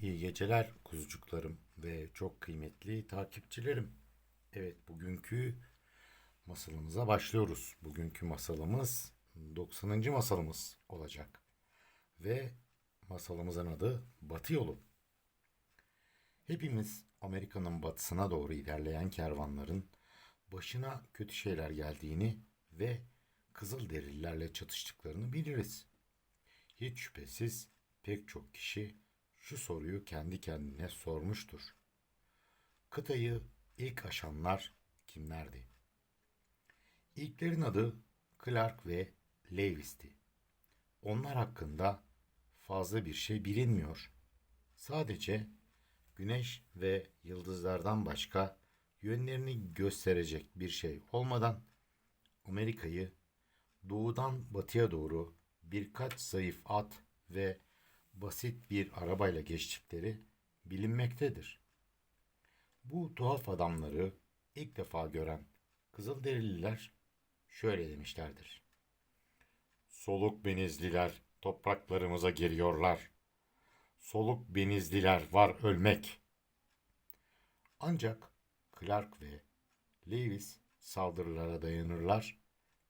İyi geceler kuzucuklarım ve çok kıymetli takipçilerim. Evet bugünkü masalımıza başlıyoruz. Bugünkü masalımız 90. masalımız olacak. Ve masalımızın adı Batı Yolu. Hepimiz Amerika'nın batısına doğru ilerleyen kervanların başına kötü şeyler geldiğini ve Kızılderililerle çatıştıklarını biliriz. Hiç şüphesiz pek çok kişi şu soruyu kendi kendine sormuştur. Kıtayı ilk aşanlar kimlerdi? İlklerin adı Clark ve Lewis'ti. Onlar hakkında fazla bir şey bilinmiyor. Sadece güneş ve yıldızlardan başka yönlerini gösterecek bir şey olmadan Amerika'yı doğudan batıya doğru birkaç zayıf at ve basit bir arabayla geçtikleri bilinmektedir. Bu tuhaf adamları ilk defa gören Kızılderililer şöyle demişlerdir. Soluk benizliler topraklarımıza geliyorlar. Soluk benizliler var ölmek. Ancak Clark ve Lewis saldırılara dayanırlar.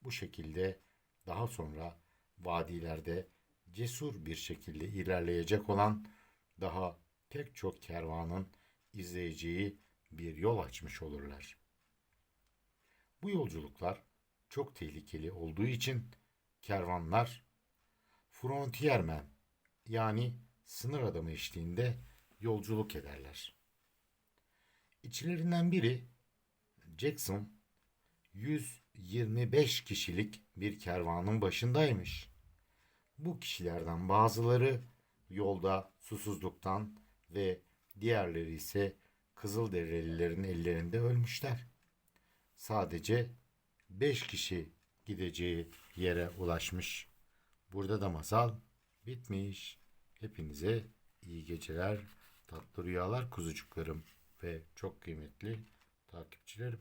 Bu şekilde daha sonra vadilerde cesur bir şekilde ilerleyecek olan daha pek çok kervanın izleyeceği bir yol açmış olurlar. Bu yolculuklar çok tehlikeli olduğu için kervanlar frontiermen yani sınır adamı eşliğinde yolculuk ederler. İçlerinden biri Jackson 125 kişilik bir kervanın başındaymış. Bu kişilerden bazıları yolda susuzluktan ve diğerleri ise Kızılderililerin ellerinde ölmüşler. Sadece 5 kişi gideceği yere ulaşmış. Burada da masal bitmiş. Hepinize iyi geceler, tatlı rüyalar kuzucuklarım ve çok kıymetli takipçilerim.